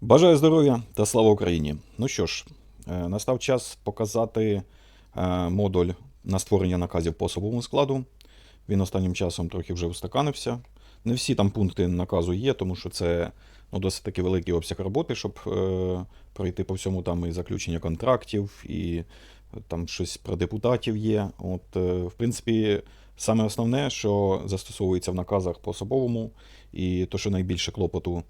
Бажаю здоров'я та слава Україні! Ну що ж, е, настав час показати е, модуль на створення наказів по особовому складу. Він останнім часом трохи вже устаканився. Не всі там пункти наказу є, тому що це ну, досить таки великий обсяг роботи, щоб е, пройти по всьому там і заключення контрактів, і е, там щось про депутатів є. От, е, в принципі, саме основне, що застосовується в наказах по особовому, і то, що найбільше клопоту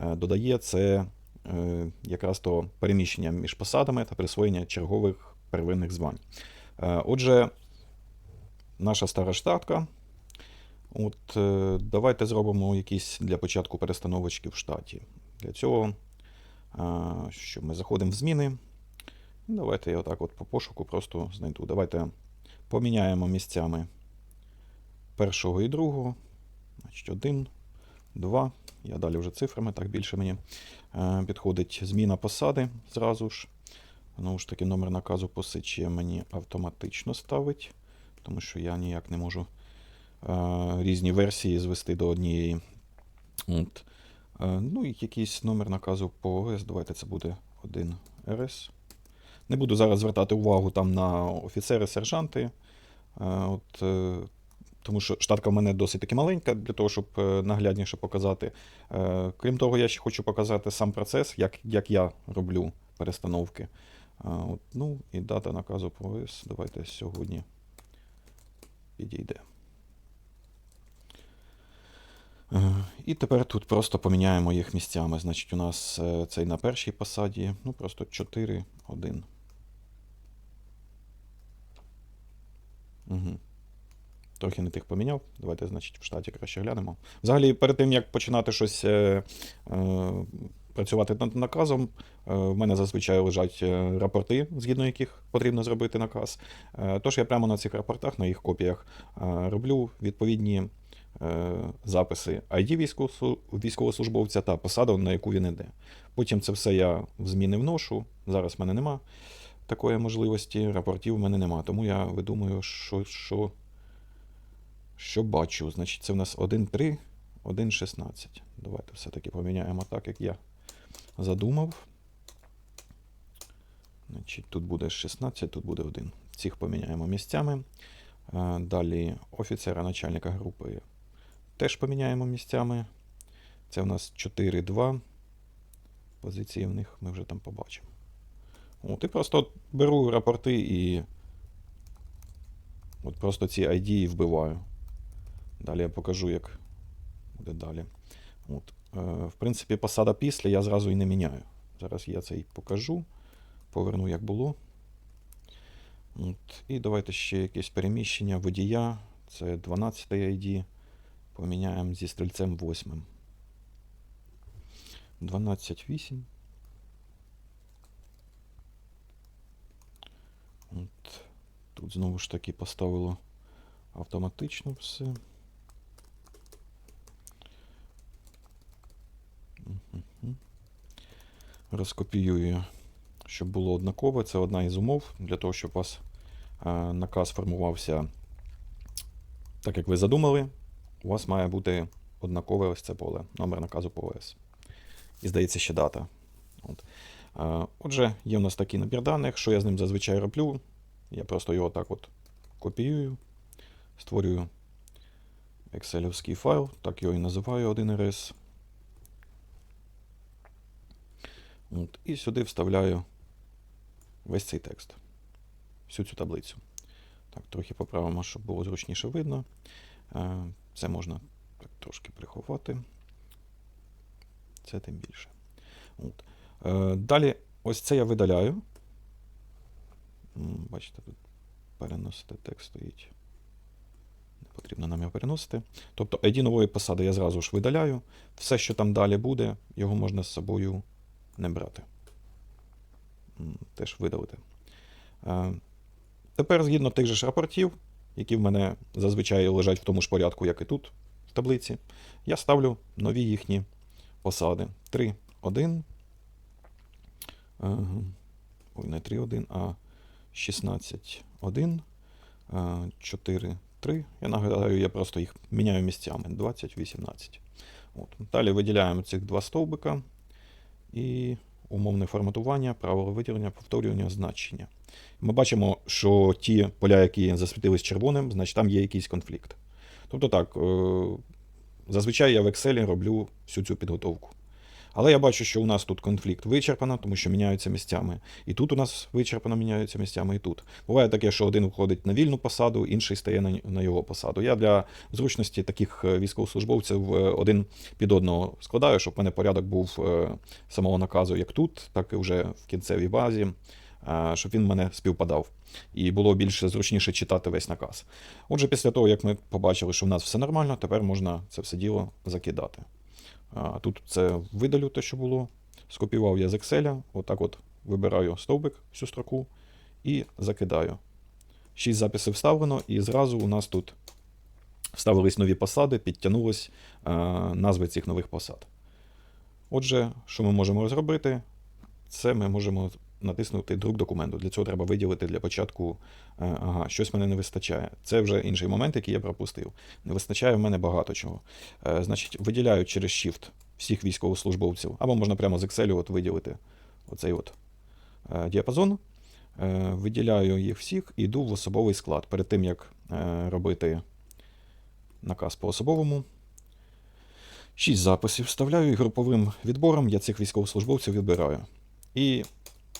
е, додає, це е, якраз то переміщення між посадами та присвоєння чергових первинних звань. Е, Отже, наша стара штатка. От давайте зробимо якісь для початку перестановочки в штаті. Для цього що ми заходимо в зміни. Давайте я отак от по пошуку просто знайду. Давайте поміняємо місцями першого і другого. Значить, один, два. Я далі вже цифрами, так більше мені е, підходить зміна посади зразу ж. Знову ж таки, номер наказу посичує мені автоматично ставить, тому що я ніяк не можу е, різні версії звести до однієї. От. Е, ну і якийсь номер наказу по ОС. Давайте це буде 1 РС. Не буду зараз звертати увагу там на офіцери, сержанти. От, тому що штатка в мене досить таки маленька для того, щоб е, наглядніше показати. Е, Крім того, я ще хочу показати сам процес, як, як я роблю перестановки. От, ну і дата наказу по ОС. Давайте сьогодні підійде. Е, І тепер тут просто поміняємо їх місцями. Значить, у нас е, цей на першій посаді, ну просто 4, 1. Угу. Трохи не тих поміняв. Давайте, значить, в штаті краще глянемо. Взагалі, перед тим, як починати щось е, е, працювати над наказом, е, в мене зазвичай лежать е, рапорти, згідно яких потрібно зробити наказ. Е, тож я прямо на цих рапортах, на їх копіях, е, роблю відповідні е, записи ID військовослужбовця та посаду, на яку він іде. Потім це все я в зміни вношу. Зараз в мене нема такої можливості, рапортів в мене нема. Тому я видумую, що, що, що бачу. Значить, це в нас 1.3, 1.16. Давайте все-таки поміняємо так, як я задумав. Значить, тут буде 16, тут буде 1. Цих поміняємо місцями. Е, Далі офіцера начальника групи теж поміняємо місцями. Це в нас 4-2. Позиції в них ми вже там побачимо. От, і просто беру рапорти і от просто ці ID вбиваю. Далі я покажу, як буде далі. От. Е, в принципі, посада після я зразу і не міняю. Зараз я це і покажу. Поверну, як було. От. І давайте ще якесь переміщення водія. Це 12 ID. Поміняємо зі стрільцем 8. 12.8. От. Тут знову ж таки поставило автоматично все. Розкопіюю, щоб було однакове. Це одна із умов для того, щоб у вас е, наказ формувався так, як ви задумали. У вас має бути однакове ось це поле, номер наказу по ОС. І здається, ще дата. От. Е, Отже, є у нас такий набір даних. Що я з ним зазвичай роблю? Я просто його так от копіюю, створюю екселівський файл, так його і називаю 1RS. От, і сюди вставляю весь цей текст, всю цю таблицю. Так, трохи поправимо, щоб було зручніше видно. Е, Це можна так трошки приховати. Це тим більше. От. Е, Далі, ось це я видаляю. Бачите, тут переносити текст стоїть. Не потрібно нам його переносити. Тобто ID нової посади я зразу ж видаляю. Все, що там далі буде, його можна з собою не брати. Теж видалити. Е, Тепер, згідно тих же ж рапортів, які в мене зазвичай лежать в тому ж порядку, як і тут, в таблиці, я ставлю нові їхні посади. 3, 1. Ой, не 3, 1, а 16, 1, 4, 3. Я нагадаю, я просто їх міняю місцями. 20, 18. От. Далі виділяємо цих два стовбика. І умовне форматування, правило виділення, повторювання, значення. Ми бачимо, що ті поля, які засвітились червоним, значить там є якийсь конфлікт. Тобто так, е, зазвичай я в Excel роблю всю цю підготовку. Але я бачу, що у нас тут конфлікт вичерпано, тому що міняються місцями. І тут у нас вичерпано міняються місцями, і тут. Буває таке, що один входить на вільну посаду, інший стає на, його посаду. Я для зручності таких е, військовослужбовців е, один під одного складаю, щоб в мене порядок був е, самого наказу як тут, так і вже в кінцевій базі, щоб він мене співпадав. І було більш зручніше читати весь наказ. Отже, після того, як ми побачили, що в нас все нормально, тепер можна це все діло закидати. Тут це видалю те, що було. Скопіював я з Excel, отак от вибираю стовбик, всю строку і закидаю. Шість записів вставлено, і зразу у нас тут вставились нові посади, підтягнулись е, назви цих нових посад. Отже, що ми можемо зробити? Це ми можемо натиснути друк документу. Для цього треба виділити для початку, е, ага, щось мене не вистачає. Це вже інший момент, який я пропустив. Не вистачає в мене багато чого. Е, Значить, виділяю через Shift всіх військовослужбовців, або можна прямо з Excel от виділити оцей от е, діапазон. Виділяю їх всіх і йду в особовий склад. Перед тим, як робити наказ по особовому. Шість записів вставляю і груповим відбором я цих військовослужбовців відбираю. І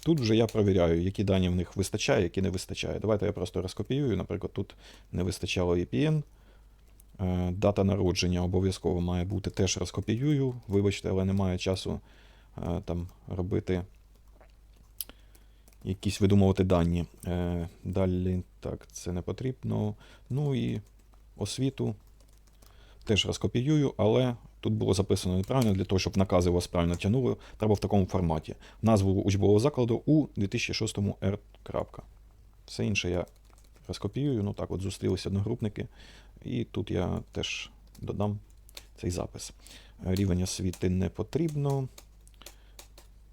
тут вже я перевіряю, які дані в них вистачає, які не вистачає. Давайте я просто розкопіюю. Наприклад, тут не вистачало EPN. Е, Дата народження обов'язково має бути теж розкопіюю. Вибачте, але немає часу е, там робити якісь видумувати дані. Е, Далі, так, це не потрібно. Ну і освіту теж розкопіюю, але тут було записано неправильно для того, щоб накази вас правильно тягнули. Треба в такому форматі. Назву учбового закладу у 2006 R. Все інше я розкопіюю. Ну так, от зустрілися одногрупники. І тут я теж додам цей запис. Рівень освіти не потрібно.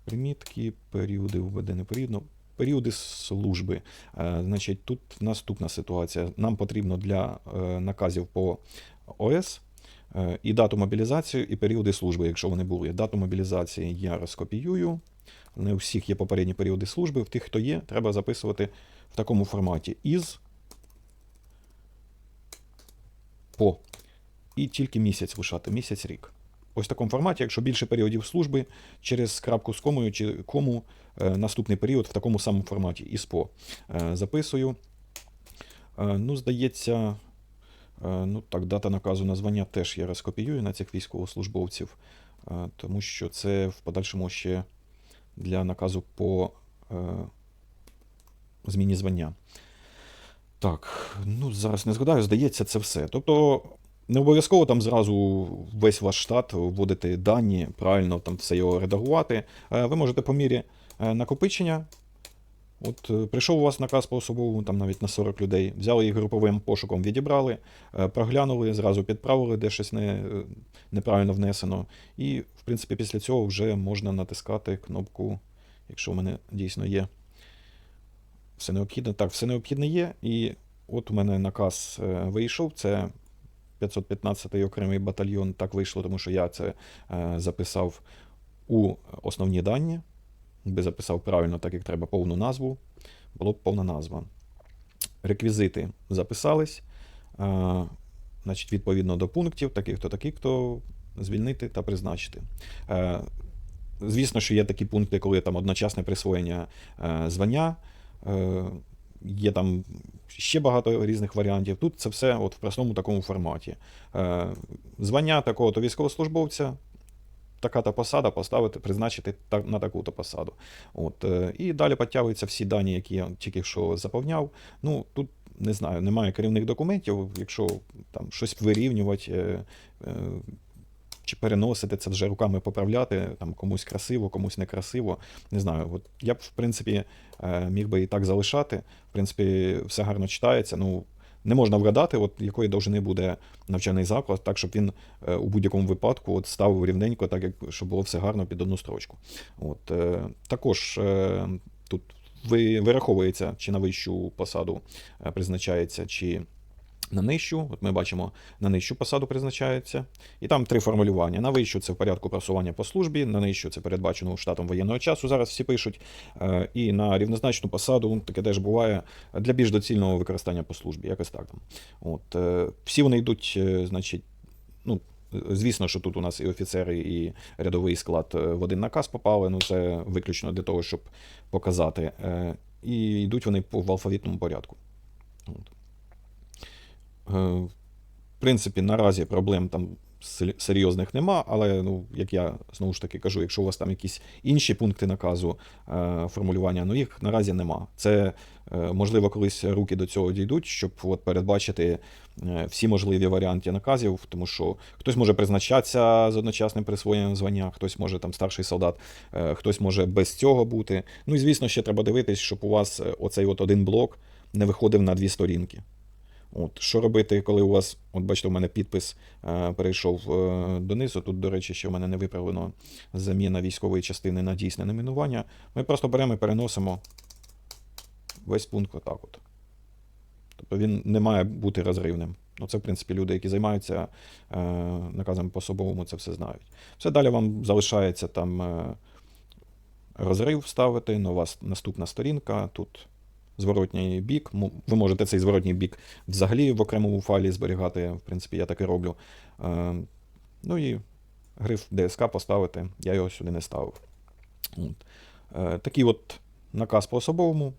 Примітки, періоди введе не потрібно. Періоди служби. Е, Значить, тут наступна ситуація. Нам потрібно для е, наказів по ОС і дату мобілізації, і періоди служби, якщо вони були. Дату мобілізації я розкопіюю. Не у всіх є попередні періоди служби. В тих, хто є, треба записувати в такому форматі із по. І тільки місяць лишати, місяць-рік. Ось в такому форматі, якщо більше періодів служби, через крапку з комою чи кому е, наступний період в такому самому форматі із по. Е, записую. Е, ну, здається, е, ну так, дата наказу названня теж я розкопіюю на цих військовослужбовців, е, тому що це в подальшому ще для наказу по е, зміні звання. Так, ну зараз не згадаю, здається, це все. Тобто, не обов'язково там зразу весь ваш штат вводити дані, правильно там все його редагувати. Е, Ви можете по мірі е, накопичення. От е, прийшов у вас наказ по особовому, там навіть на 40 людей, взяли їх груповим пошуком, відібрали, е, проглянули, зразу підправили, де щось не, е, неправильно внесено. І, в принципі, після цього вже можна натискати кнопку, якщо в мене дійсно є все необхідне. Так, все необхідне є. І от у мене наказ вийшов. Це 515-й окремий батальйон. Так вийшло, тому що я це записав у основні дані. Би записав правильно, так як треба повну назву. Було б повна назва. Реквізити записались. Е, значить, відповідно до пунктів, таких-то, таких-то звільнити та призначити. Е, Звісно, що є такі пункти, коли там одночасне присвоєння е, звання. Е, Є там ще багато різних варіантів. Тут це все от в простому такому форматі. Звання такого-то військовослужбовця, така-то посада, поставити, призначити на таку-то посаду. От, і далі підтягуються всі дані, які я тільки що заповняв. Ну, тут не знаю, немає керівних документів. Якщо там щось вирівнювати, е, е, чи переносити це вже руками поправляти, там комусь красиво, комусь некрасиво. Не знаю. От я б, в принципі, е, міг би і так залишати. В принципі, все гарно читається. Ну, не можна вгадати, от якої довжини буде навчальний заклад, так, щоб він е, у будь-якому випадку от став рівненько, так як щоб було все гарно під одну строчку. От, е, також е, тут вираховується, чи на вищу посаду призначається, чи на нижчу. От ми бачимо, на нижчу посаду призначається. І там три формулювання. На вищу це в порядку просування по службі, на нижчу це передбачено штатом воєнного часу. Зараз всі пишуть. Е, І на рівнозначну посаду таке теж буває для більш доцільного використання по службі. Якось так. От, е, всі вони йдуть, е, значить, ну. Звісно, що тут у нас і офіцери, і рядовий склад в один наказ попали. Ну це виключно для того, щоб показати. І йдуть вони в алфавітному порядку. От. Е, В принципі, наразі проблем там серйозних нема, але ну, як я знову ж таки кажу, якщо у вас там якісь інші пункти наказу е, формулювання, ну їх наразі нема. Це е, можливо колись руки до цього дійдуть, щоб от передбачити всі можливі варіанти наказів, тому що хтось може призначатися з одночасним присвоєнням звання, хтось може там старший солдат, хтось може без цього бути. Ну і звісно, ще треба дивитись, щоб у вас оцей от один блок не виходив на дві сторінки. От, що робити, коли у вас, от бачите, у мене підпис е, перейшов е, донизу. Тут, до речі, ще в мене не виправлено заміна військової частини на дійсне номінування. Ми просто беремо і переносимо весь пункт отак. От. Тобто він не має бути розривним. Ну, це, в принципі, люди, які займаються е, наказами по особовому, це все знають. Все далі вам залишається там е, розрив вставити, нова наступна сторінка. Тут зворотній бік. Ви можете цей зворотній бік взагалі в окремому файлі зберігати. В принципі, я так і роблю. Е, ну і гриф DSK поставити. Я його сюди не ставив. От. Е, такий от наказ по особовому.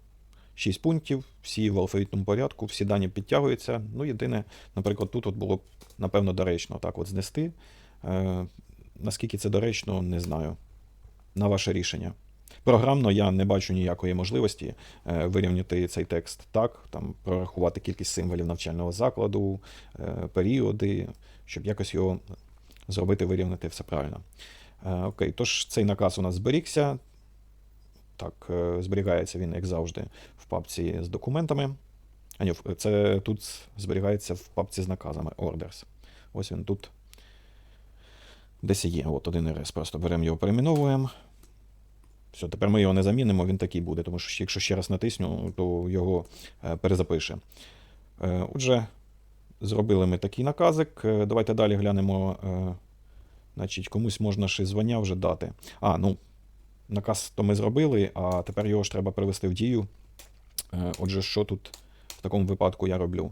6 пунктів, всі в алфавітному порядку, всі дані підтягуються. Ну, єдине, наприклад, тут от було б, напевно, доречно так от знести. Е, наскільки це доречно, не знаю. На ваше рішення. Програмно я не бачу ніякої можливості е, вирівняти цей текст так, там, прорахувати кількість символів навчального закладу, е, періоди, щоб якось його зробити, вирівняти все правильно. Е, окей, тож цей наказ у нас зберігся. Так, зберігається він, як завжди, в папці з документами. А ні, це тут зберігається в папці з наказами Orders. Ось він тут. Десь є. От один РС. Просто беремо його, перейменовуємо. Все, тепер ми його не замінимо, він такий буде, тому що якщо ще раз натисню, то його е, перезапише. Е, Отже, зробили ми такий наказик. Е, Давайте далі глянемо. Значить, комусь можна ще звання вже дати. А, ну, наказ то ми зробили, а тепер його ж треба привести в дію. Отже, що тут в такому випадку я роблю?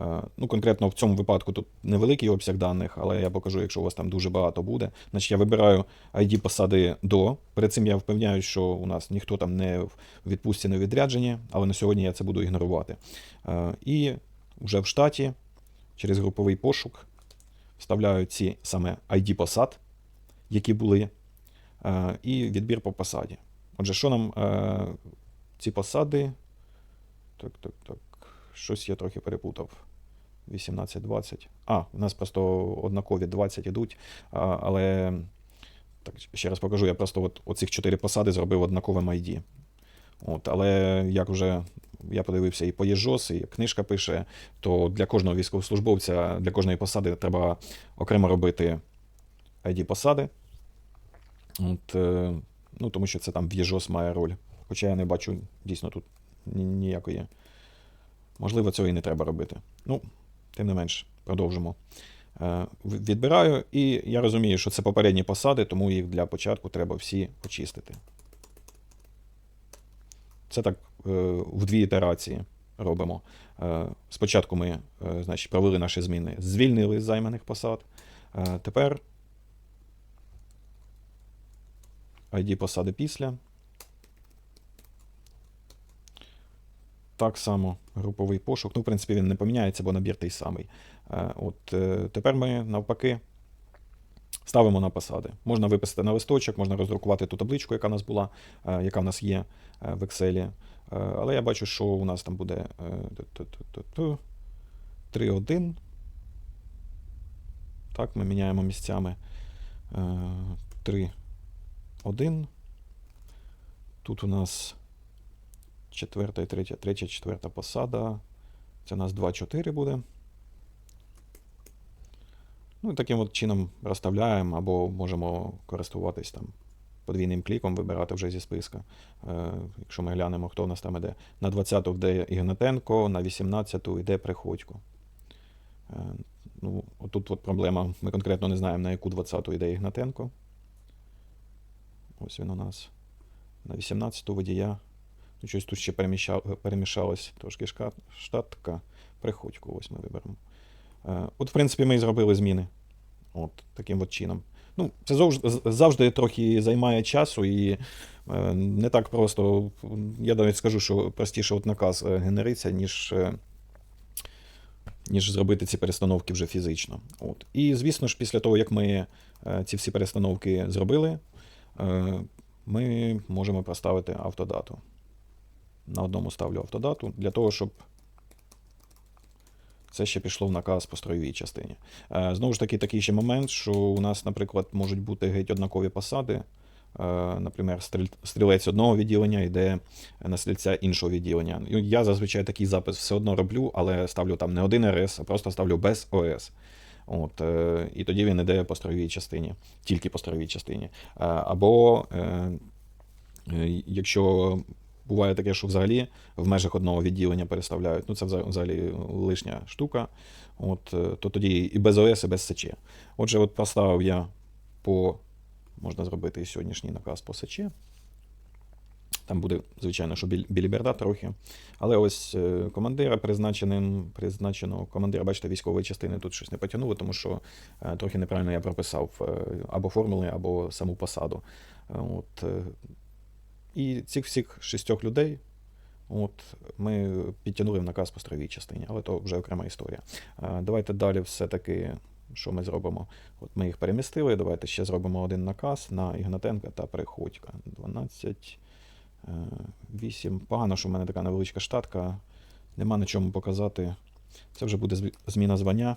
Е, Ну, конкретно в цьому випадку тут невеликий обсяг даних, але я покажу, якщо у вас там дуже багато буде. Значить, я вибираю ID посади до. Перед цим я впевняю, що у нас ніхто там не в відпустці, не в відрядженні, але на сьогодні я це буду ігнорувати. Е, І вже в штаті через груповий пошук вставляю ці саме ID посад, які були, е, і відбір по посаді. Отже, що нам ці посади. Так, так, так. Щось я трохи перепутав. 18-20. А, у нас просто однакові 20 ідуть. Але так, ще раз покажу, я просто от, оцих 4 посади зробив однаковим ID. От, але як вже я подивився і по ЄЖОС, і книжка пише, то для кожного військовослужбовця, для кожної посади треба окремо робити ID посади. От, е, ну, тому що це там в ЄЖОС має роль. Хоча я не бачу дійсно тут ні- ніякої. Можливо, цього і не треба робити. Ну, тим не менш, продовжимо. Е, Відбираю, і я розумію, що це попередні посади, тому їх для початку треба всі очистити. Це так е, в дві ітерації робимо. Е, Спочатку ми значить, провели наші зміни, звільнили з займаних посад. Тепер ID посади після. Так само груповий пошук. Ну, в принципі, він не поміняється, бо набір той самий. Е, От е, тепер ми навпаки ставимо на посади. Можна виписати на листочок, можна роздрукувати ту табличку, яка в нас була, е, яка в нас є в Excel. Але я бачу, що у нас там буде е, ту-ту-ту-ту, 3.1. Так, ми міняємо місцями. Е, 3.1. Тут у нас четверта і третя, третя, четверта посада. Це у нас 2-4 буде. Ну, і таким от чином розставляємо, або можемо користуватись там подвійним кліком, вибирати вже зі списка. Е, якщо ми глянемо, хто у нас там іде. На 20-ту йде Ігнатенко, на 18-ту йде Приходько. Е, Ну, отут от проблема. Ми конкретно не знаємо, на яку 20-ту йде Ігнатенко. Ось він у нас. На 18-ту водія. Ну, щось тут ще перемішалось трошки штатка. Приходько, ось ми виберемо. Е, От, в принципі, ми і зробили зміни. От, таким от чином. Ну, це завжди, трохи займає часу і е, не так просто. Я навіть скажу, що простіше от наказ е, генериться, ніж, ніж зробити ці перестановки вже фізично. От. І, звісно ж, після того, як ми ці всі перестановки зробили, ми можемо проставити автодату. На одному ставлю автодату для того, щоб це ще пішло в наказ по строєвій частині. Е, Знову ж таки, такий ще момент, що у нас, наприклад, можуть бути геть однакові посади. Е, Наприклад, стрілець одного відділення йде на стрільця іншого відділення. Я зазвичай такий запис все одно роблю, але ставлю там не один РС, а просто ставлю без ОС. От, е, і тоді він іде по строєвій частині, тільки по строєвій частині. Або якщо буває таке, що взагалі в межах одного відділення переставляють, ну це взагалі лишня штука, от, е, то тоді і без ОС, і без СЧ. Отже, от поставив я по, можна зробити і сьогоднішній наказ по СЧ. Там буде, звичайно, що біліберда трохи. Але ось е, командира призначеним, призначеного командира, бачите, військової частини тут щось не потягнуло, тому що е, трохи неправильно я прописав або формули, або саму посаду. От, і цих всіх шістьох людей от, ми підтягнули в наказ по строєвій частині, але то вже окрема історія. Е, Давайте далі все-таки, що ми зробимо? От ми їх перемістили. Давайте ще зробимо один наказ на Ігнатенка та Приходька. 12. Е, 8. Погано, що в мене така невеличка штатка. Нема на чому показати. Це вже буде зміна звання.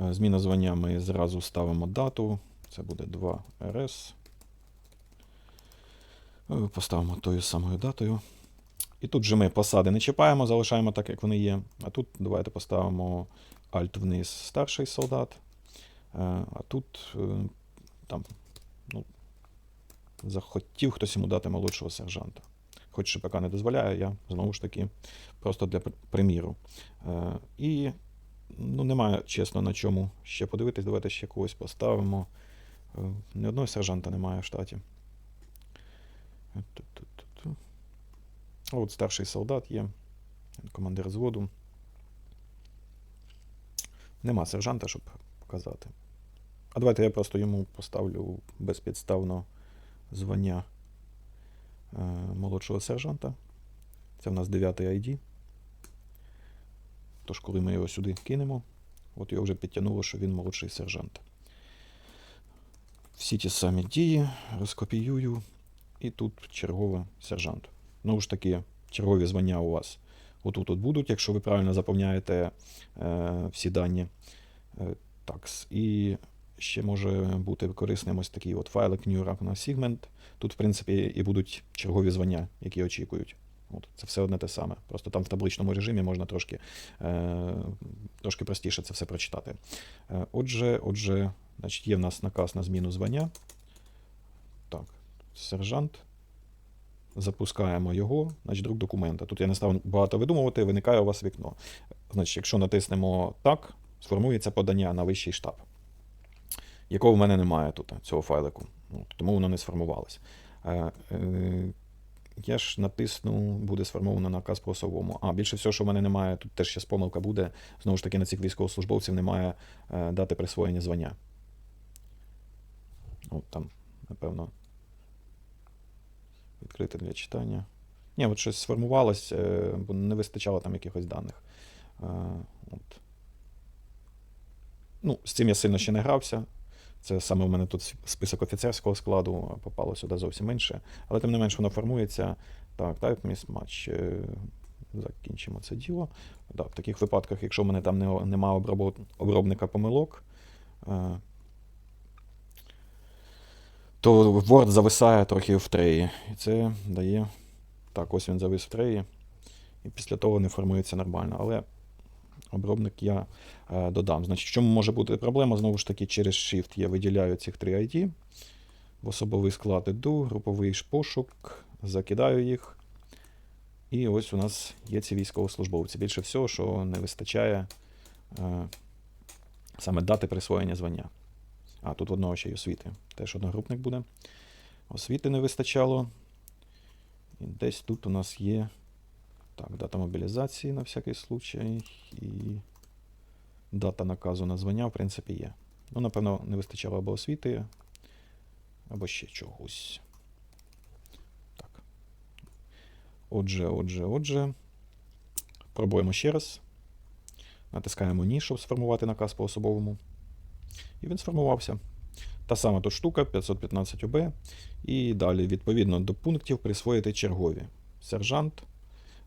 Е, Зміна звання ми зразу ставимо дату. Це буде 2 РС. Е, Поставимо тою самою датою. І тут же ми посади не чіпаємо, залишаємо так, як вони є. А тут давайте поставимо Alt вниз старший солдат. Е, А тут е, там, ну, захотів хтось йому дати молодшого сержанта. Хоч ШПК не дозволяє, я знову ж таки просто для приміру. І ну, немає, чесно, на чому ще подивитись. Давайте ще когось поставимо. Ні одного сержанта немає в штаті. От старший солдат є, командир взводу. Нема сержанта, щоб показати. А давайте я просто йому поставлю безпідставно звання е, молодшого сержанта. Це в нас 9 ID. Тож, коли ми його сюди кинемо, от його вже підтягнуло, що він молодший сержант. Всі ті самі дії розкопіюю. І тут черговий сержант. Знову ж таки, чергові звання у вас отут от будуть, якщо ви правильно заповняєте е, всі дані. Е, такс. І ще може бути корисним ось такий от файлик New Ragnar Segment. Тут, в принципі, і будуть чергові звання, які очікують. От, це все одне те саме. Просто там в табличному режимі можна трошки, е, трошки простіше це все прочитати. Е, отже, отже, значить, є в нас наказ на зміну звання. Так, сержант. Запускаємо його, значить, друк документа. Тут я не став багато видумувати, виникає у вас вікно. Значить, якщо натиснемо так, сформується подання на вищий штаб, якого в мене немає тут, цього файлику. Тому воно не сформувалось. Е, е, я ж натисну, буде сформовано наказ по особовому. А, більше всього, що в мене немає, тут теж ще помилка буде. Знову ж таки, на цих військовослужбовців немає е, дати присвоєння звання. От там, напевно, відкрити для читання. Ні, от щось сформувалось, е, бо не вистачало там якихось даних. Е, От. Ну, з цим я сильно ще не грався. Це саме в мене тут список офіцерського складу, попало сюди зовсім інше. Але тим не менш воно формується. Так, type mismatch. Е, Закінчимо це діло. Так, в таких випадках, якщо в мене там не, нема обробника помилок, то Word зависає трохи в треї. І це дає. Так, ось він завис в треї. І після того не формується нормально. Але обробник я е, додам. Значить, в чому може бути проблема? Знову ж таки, через Shift я виділяю цих три ID. В особовий склад іду, груповий пошук, закидаю їх. І ось у нас є ці військовослужбовці. Більше всього, що не вистачає е, саме дати присвоєння звання. А, тут одного ще й освіти. Теж одногрупник буде. Освіти не вистачало. І десь тут у нас є. Так, дата мобілізації на всякий случай. І дата наказу на звання, в принципі, є. Ну, напевно, не вистачало або освіти, або ще чогось. Так. Отже, отже, отже. Пробуємо ще раз. Натискаємо ні, щоб сформувати наказ по особовому. І він сформувався. Та сама тут штука 515 ОБ. І далі, відповідно до пунктів, присвоїти чергові. Сержант.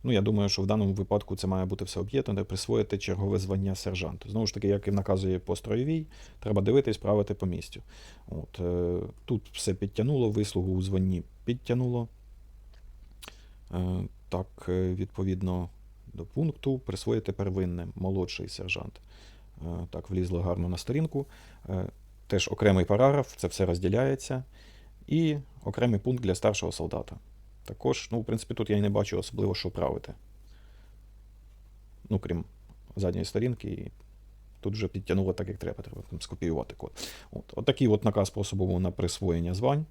Ну, я думаю, що в даному випадку це має бути все об'єднане, присвоїти чергове звання сержанту. Знову ж таки, як і наказує по строєвій, треба дивитись, правити по місцю. От, е, тут все підтягнуло, вислугу у званні підтягнуло. Е, так, е, відповідно до пункту, присвоїти первинне, молодший сержант. Е, так, влізло гарно на сторінку. Е, теж окремий параграф, це все розділяється. І окремий пункт для старшого солдата. Також, ну, в принципі, тут я і не бачу особливо, що правити. Ну, крім задньої сторінки, і тут вже підтягнуло так, як треба, треба там скопіювати код. От. Отакий от наказ по особовому на присвоєння звань.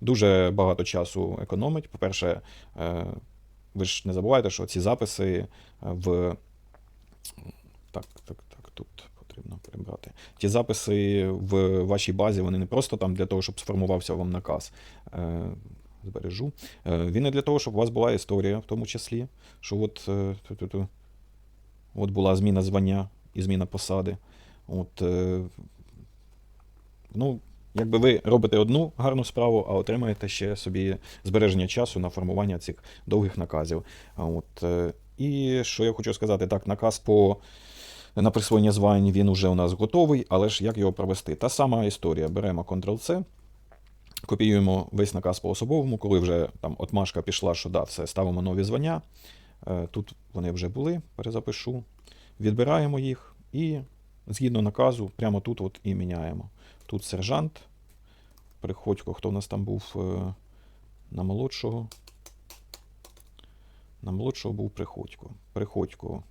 Дуже багато часу економить. По-перше, е, ви ж не забувайте, що ці записи в. Так, так, тут потрібно прибрати. Ті записи в вашій базі, вони не просто там для того, щоб сформувався вам наказ. Е, Збережу. Е, Він не для того, щоб у вас була історія, в тому числі, що от, е, от була зміна звання і зміна посади. От, ну, якби ви робите одну гарну справу, а отримаєте ще собі збереження часу на формування цих довгих наказів. От, і що я хочу сказати, так, наказ по на присвоєння звань він уже у нас готовий, але ж як його провести? Та сама історія. Беремо Ctrl-C, копіюємо весь наказ по особовому, коли вже там отмашка пішла, що да, все, ставимо нові звання. Е, Тут вони вже були, перезапишу. Відбираємо їх і згідно наказу, прямо тут от і міняємо. Тут сержант. Приходько, хто у нас там був е, на молодшого. На молодшого був Приходько. Приходько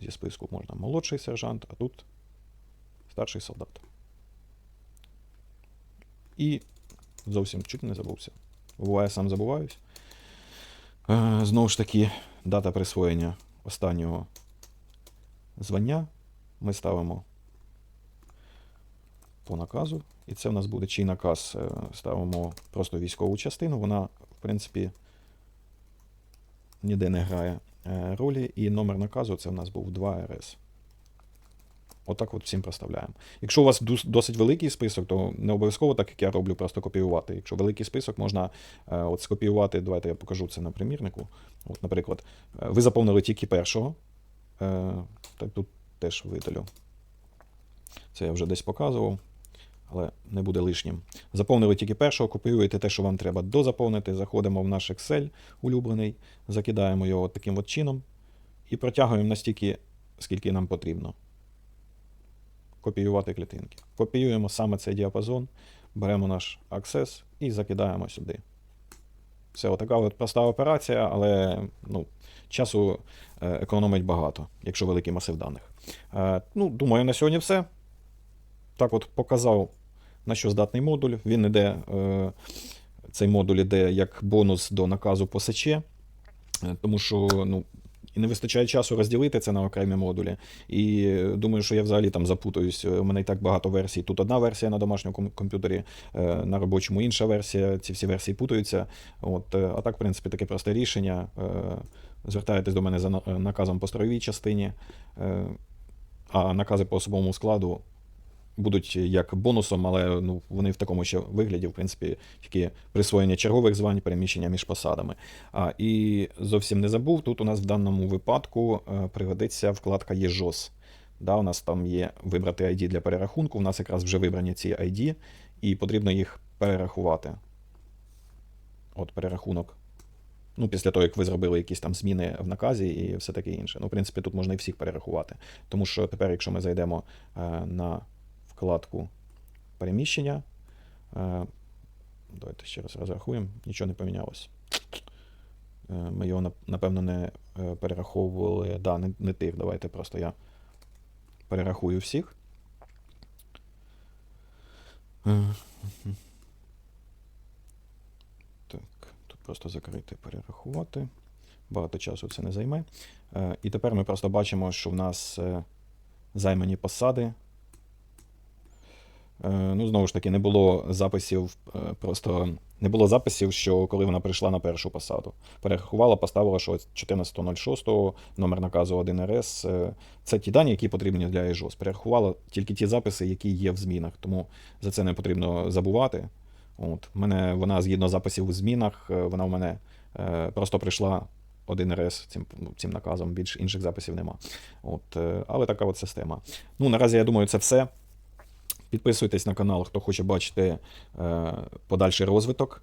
зі списку можна молодший сержант, а тут старший солдат. І зовсім чуть не забувся. Буває, сам забуваюсь. Е, Знову ж таки, дата присвоєння останнього звання ми ставимо по наказу. І це в нас буде чий наказ. Е, Ставимо просто військову частину. Вона, в принципі, ніде не грає ролі. І номер наказу це в нас був 2 РС. Отак от всім проставляємо. Якщо у вас досить великий список, то не обов'язково, так як я роблю, просто копіювати. Якщо великий список, можна е, от скопіювати. Давайте я покажу це на примірнику. От, наприклад, е, ви заповнили тільки першого. Е, так тут теж видалю. Це я вже десь показував, але не буде лишнім. Заповнили тільки першого, копіюєте те, що вам треба дозаповнити. Заходимо в наш Excel улюблений, закидаємо його таким от чином і протягуємо настільки, скільки нам потрібно. Копіювати клітинки. Копіюємо саме цей діапазон, беремо наш Access і закидаємо сюди. Це отака от проста операція, але ну, часу е, економить багато, якщо великий масив даних. Е, ну, думаю, на сьогодні все. Так от показав, на що здатний модуль. Він іде, е, цей модуль іде як бонус до наказу по сече, е, тому що ну, і не вистачає часу розділити це на окремі модулі. І е, думаю, що я взагалі там запутаюсь. У мене і так багато версій. Тут одна версія на домашньому комп'ютері, на робочому інша версія. Ці всі версії путаються. От, а так, в принципі, таке просте рішення. Звертаєтесь до мене за наказом по строєвій частині, а накази по особовому складу будуть як бонусом, але ну, вони в такому ще вигляді, в принципі, тільки присвоєння чергових звань, переміщення між посадами. А, і зовсім не забув, тут у нас в даному випадку е, пригодиться вкладка ЄЖОС. Да, у нас там є вибрати ID для перерахунку. У нас якраз вже вибрані ці ID, і потрібно їх перерахувати. От перерахунок. Ну, після того, як ви зробили якісь там зміни в наказі і все таке інше. Ну, в принципі, тут можна і всіх перерахувати. Тому що тепер, якщо ми зайдемо е, на вкладку переміщення, е, давайте ще раз розрахуємо, нічого не помінялось. Е, ми його, напевно, не е, перераховували. Да, не, не тих. Давайте просто я перерахую всіх. Так, тут просто закрити, перерахувати. Багато часу це не займе. І тепер ми просто бачимо, що в нас займані посади. Е, Ну, знову ж таки, не було записів, е, просто не було записів, що коли вона прийшла на першу посаду. Перерахувала, поставила, що 14.06, номер наказу 1РС. е, Це ті дані, які потрібні для ЕЖОС. Перерахувала тільки ті записи, які є в змінах. Тому за це не потрібно забувати. От. Мене вона згідно записів у змінах, вона в мене просто прийшла 1РС цим, цим наказом, більш інших записів нема. От, але така от система. Ну, наразі я думаю, це все. Підписуйтесь на канал, хто хоче бачити е, подальший розвиток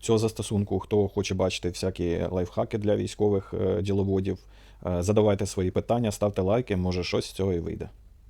цього застосунку, хто хоче бачити всякі лайфхаки для військових е, діловодів. Е, задавайте свої питання, ставте лайки, може щось з цього і вийде.